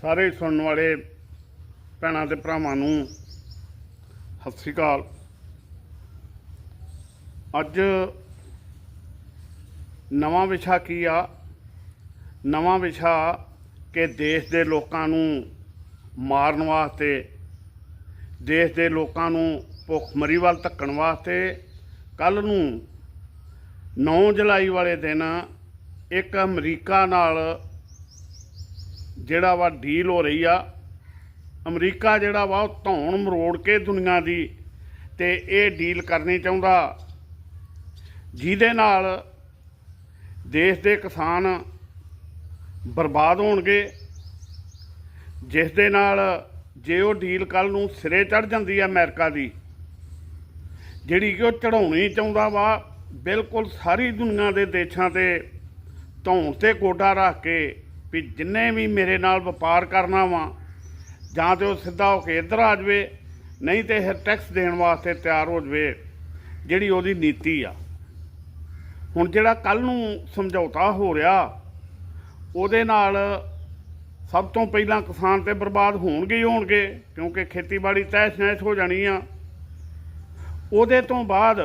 ਸਾਰੇ ਸੁਣਨ ਵਾਲੇ ਭੈਣਾਂ ਤੇ ਭਰਾਵਾਂ ਨੂੰ ਸਤਿ ਸ੍ਰੀ ਅਕਾਲ। ਅੱਜ ਨਵਾਂ ਵਿਸ਼ਾ ਕੀ ਆ? ਨਵਾਂ ਵਿਸ਼ਾ ਕਿ ਦੇਸ਼ ਦੇ ਲੋਕਾਂ ਨੂੰ ਮਾਰਨ ਵਾਸਤੇ, ਦੇਸ਼ ਦੇ ਲੋਕਾਂ ਨੂੰ ਭੁੱਖਮਰੀ ਵੱਲ ਧੱਕਣ ਵਾਸਤੇ ਕੱਲ ਨੂੰ 9 ਜੁਲਾਈ ਵਾਲੇ ਦਿਨ ਇੱਕ ਅਮਰੀਕਾ ਨਾਲ ਜਿਹੜਾ ਵਾ ਡੀਲ ਹੋ ਰਹੀ ਆ, ਅਮਰੀਕਾ ਜਿਹੜਾ ਵਾ ਉਹ ਧੌਣ ਮਰੋੜ ਕੇ ਦੁਨੀਆ ਦੀ ਤੇ ਇਹ ਡੀਲ ਕਰਨੀ ਚਾਹੁੰਦਾ। ਜਿਹਦੇ ਨਾਲ ਦੇਸ਼ ਦੇ ਕਿਸਾਨ ਬਰਬਾਦ ਹੋਣਗੇ ਜਿਸ ਦੇ ਨਾਲ ਜੇ ਉਹ ਡੀਲ ਕੱਲ ਨੂੰ ਸਿਰੇ ਚੜ ਜਾਂਦੀ ਹੈ ਅਮਰੀਕਾ ਦੀ, ਜਿਹੜੀ ਕਿ ਉਹ ਚੜਾਉਣੀ ਚਾਹੁੰਦਾ ਵਾ, ਬਿਲਕੁਲ ਸਾਰੀ ਦੁਨੀਆ ਦੇ ਦੇਸ਼ਾਂ ਤੇ ਧੌਣ ਤੇ ਗੋਡਾ ਰੱਖ ਕੇ ਵੀ ਜਿੰਨੇ ਵੀ ਮੇਰੇ ਨਾਲ ਵਪਾਰ ਕਰਨਾ ਵਾ, ਜਾਂ ਤੇ ਉਹ ਸਿੱਧਾ ਹੋ ਕੇ ਇੱਧਰ ਆ ਜਾਵੇ, ਨਹੀਂ ਤੇ ਇਹ ਟੈਕਸ ਦੇਣ ਵਾਸਤੇ ਤਿਆਰ ਹੋ ਜਾਵੇ, ਜਿਹੜੀ ਉਹਦੀ ਨੀਤੀ ਆ। ਹੁਣ ਜਿਹੜਾ ਕੱਲ ਨੂੰ ਸਮਝੌਤਾ ਹੋ ਰਿਹਾ, ਉਹਦੇ ਨਾਲ ਸਭ ਤੋਂ ਪਹਿਲਾਂ ਕਿਸਾਨ ਤੇ ਬਰਬਾਦ ਹੋਣਗੇ ਹੀ ਹੋਣਗੇ, ਕਿਉਂਕਿ ਖੇਤੀਬਾੜੀ ਤਹਿਸ ਨਹਿਸ ਹੋ ਜਾਣੀ ਆ। ਉਹਦੇ ਤੋਂ ਬਾਅਦ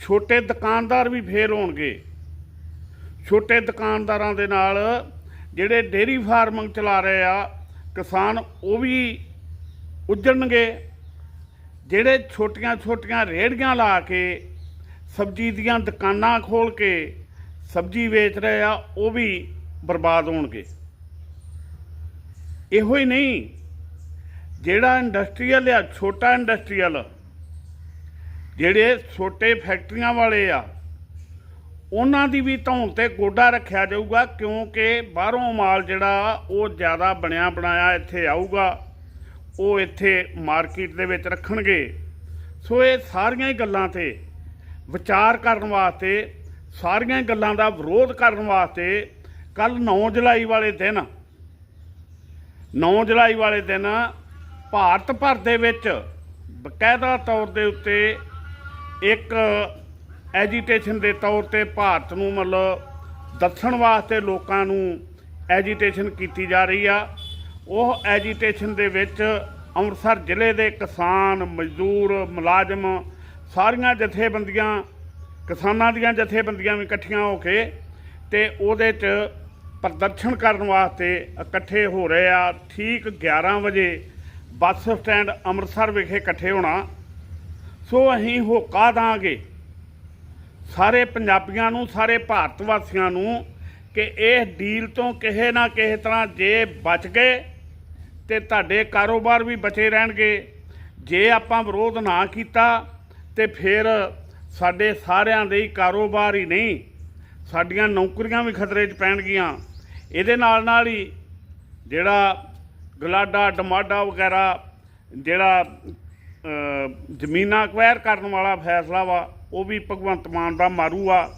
ਛੋਟੇ ਦੁਕਾਨਦਾਰ ਵੀ ਫੇਲ ਹੋਣਗੇ। ਛੋਟੇ ਦੁਕਾਨਦਾਰਾਂ ਦੇ ਨਾਲ ਜਿਹੜੇ ਡੇਰੀ ਫਾਰਮਿੰਗ ਚਲਾ ਰਹੇ ਆ, ਕਿਸਾਨ ਉਹ ਵੀ ਉੱਜਣਗੇ ਜਿਹੜੇ ਛੋਟੀਆਂ ਛੋਟੀਆਂ ਰੇਹੜੀਆਂ ਲਾ ਕੇ, ਸਬਜ਼ੀ ਦੀਆਂ ਦੁਕਾਨਾਂ ਖੋਲ ਕੇ ਸਬਜ਼ੀ ਵੇਚ ਰਹੇ ਆ, ਉਹ ਵੀ ਬਰਬਾਦ ਹੋਣਗੇ। ਇਹੋ ਹੀ ਨਹੀਂ, ਜਿਹੜਾ ਇੰਡਸਟਰੀਅਲ ਆ, ਛੋਟਾ ਇੰਡਸਟਰੀਅਲ, ਜਿਹੜੇ ਛੋਟੇ ਫੈਕਟਰੀਆਂ ਵਾਲੇ ਆ ਉਹਨਾਂ ਦੀ ਵੀ ਧੌਣ ਤੇ ਗੋਡਾ ਰੱਖਿਆ ਜਾਊਗਾ, ਕਿਉਂਕਿ ਬਾਹਰੋਂ ਮਾਲ ਜਿਹੜਾ ਉਹ ਜ਼ਿਆਦਾ ਬਣਿਆ ਬਣਾਇਆ ਇੱਥੇ ਆਊਗਾ, ਉਹ ਇੱਥੇ ਮਾਰਕੀਟ ਦੇ ਵਿੱਚ ਰੱਖਣਗੇ। ਸੋ ਇਹ ਸਾਰੀਆਂ ਹੀ ਗੱਲਾਂ ਤੇ ਵਿਚਾਰ ਕਰਨ ਵਾਸਤੇ, ਸਾਰੀਆਂ ਗੱਲਾਂ ਦਾ ਵਿਰੋਧ ਕਰਨ ਵਾਸਤੇ ਕੱਲ 9 ਜੁਲਾਈ ਵਾਲੇ ਦਿਨ 9 ਜੁਲਾਈ ਵਾਲੇ ਦਿਨ ਭਾਰਤ ਭਰ ਦੇ ਵਿੱਚ ਬਕਾਇਦਾ ਤੌਰ ਦੇ ਉੱਤੇ ਇੱਕ ਐਜੀਟੇਸ਼ਨ ਦੇ ਤੌਰ ਤੇ ਭਾਰਤ ਨੂੰ ਮਤਲਬ ਦੱਸਣ ਵਾਸਤੇ ਲੋਕਾਂ ਨੂੰ ਐਜੀਟੇਸ਼ਨ ਕੀਤੀ ਜਾ ਰਹੀ ਆ। ਉਹ ਐਜੀਟੇਸ਼ਨ ਦੇ ਵਿੱਚ ਅੰਮ੍ਰਿਤਸਰ ਜ਼ਿਲ੍ਹੇ ਦੇ ਕਿਸਾਨ, ਮਜ਼ਦੂਰ, ਮੁਲਾਜ਼ਮ ਸਾਰੀਆਂ ਜਥੇਬੰਦੀਆਂ, ਕਿਸਾਨਾਂ ਦੀਆਂ ਜਥੇਬੰਦੀਆਂ ਵੀ ਇਕੱਠੀਆਂ ਹੋ ਕੇ ਤੇ ਉਹਦੇ 'ਚ ਪ੍ਰਦਰਸ਼ਨ ਕਰਨ ਵਾਸਤੇ ਇਕੱਠੇ ਹੋ ਰਹੇ ਆ। ਠੀਕ 11 ਵਜੇ ਬੱਸ ਸਟੈਂਡ ਅੰਮ੍ਰਿਤਸਰ ਵਿਖੇ ਇਕੱਠੇ ਹੋਣਾ। ਸੋ ਅਸੀਂ ਹੋਕਾ ਦਾਂਗੇ ਸਾਰੇ ਪੰਜਾਬੀਆਂ ਨੂੰ, ਸਾਰੇ ਭਾਰਤ ਵਾਸੀਆਂ ਨੂੰ ਕਿ ਇਹ ਡੀਲ ਤੋਂ ਕਿਸੇ ਨਾ ਕਿਸੇ ਤਰ੍ਹਾਂ ਜੇ ਬਚ ਗਏ ਤੇ ਤੁਹਾਡੇ ਕਾਰੋਬਾਰ ਵੀ ਬਚੇ ਰਹਿਣਗੇ। ਜੇ ਆਪਾਂ ਵਿਰੋਧ ਨਾ ਕੀਤਾ ਤੇ ਫਿਰ ਸਾਡੇ ਸਾਰਿਆਂ ਦੇ ਹੀ ਕਾਰੋਬਾਰ ਹੀ ਨਹੀਂ, ਸਾਡੀਆਂ ਨੌਕਰੀਆਂ ਵੀ ਖਤਰੇ 'ਚ ਪੈਣਗੀਆਂ। ਇਹਦੇ ਨਾਲ ਨਾਲ ਹੀ ਜਿਹੜਾ ਗਲਾਡਾ, ਡਮਾਡਾ ਵਗੈਰਾ ਜਿਹੜਾ ਜ਼ਮੀਨਾਂ ਅਕਵਾਇਰ ਕਰਨ ਵਾਲਾ ਫੈਸਲਾ ਵਾ, ਉਹ ਵੀ ਭਗਵੰਤ ਮਾਨ ਦਾ ਮਾਰੂ ਆ।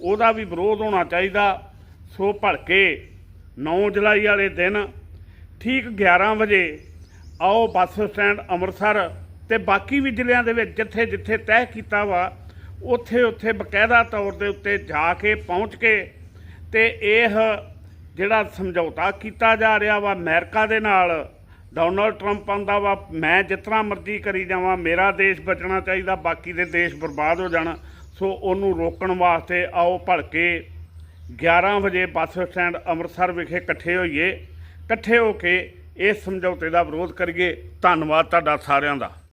ਉਹਦਾ ਵੀ ਵਿਰੋਧ ਹੋਣਾ ਚਾਹੀਦਾ। ਸੋ ਭਲਕੇ 9 ਜੁਲਾਈ ਵਾਲੇ ਦਿਨ ਠੀਕ 11 ਵਜੇ ਆਓ ਬੱਸ ਸਟੈਂਡ ਅੰਮ੍ਰਿਤਸਰ ਤੇ ਬਾਕੀ ਵੀ ਜ਼ਿਲ੍ਹਿਆਂ ਦੇ ਵਿੱਚ ਜਿੱਥੇ ਜਿੱਥੇ ਤੈਅ ਕੀਤਾ ਵਾ, ਉੱਥੇ ਉੱਥੇ ਬਕਾਇਦਾ ਤੌਰ ਦੇ ਉੱਤੇ ਜਾ ਕੇ ਪਹੁੰਚ ਕੇ ਤੇ ਇਹ ਜਿਹੜਾ ਸਮਝੌਤਾ ਕੀਤਾ ਜਾ ਰਿਹਾ ਵਾ ਅਮਰੀਕਾ ਦੇ ਨਾਲ ਡੋਨਲਡ ਟਰੰਪ ਆਂਦਾ ਵਾ, ਮੈਂ ਜਿਤਨਾ ਮਰਜ਼ੀ ਕਰੀ ਜਾਵਾਂ, ਮੇਰਾ ਦੇਸ਼ ਬਚਣਾ ਚਾਹੀਦਾ, ਬਾਕੀ ਦੇ ਦੇਸ਼ ਬਰਬਾਦ ਹੋ ਜਾਣ। ਸੋ ਉਹਨੂੰ ਰੋਕਣ ਵਾਸਤੇ ਆਓ ਭਲਕੇ 11 ਵਜੇ ਬੱਸ ਸਟੈਂਡ ਅੰਮ੍ਰਿਤਸਰ ਵਿਖੇ ਇਕੱਠੇ ਹੋਈਏ, ਇਕੱਠੇ ਹੋ ਕੇ ਇਸ ਸਮਝੌਤੇ ਦਾ ਵਿਰੋਧ ਕਰੀਏ। ਧੰਨਵਾਦ ਤੁਹਾਡਾ ਸਾਰਿਆਂ ਦਾ।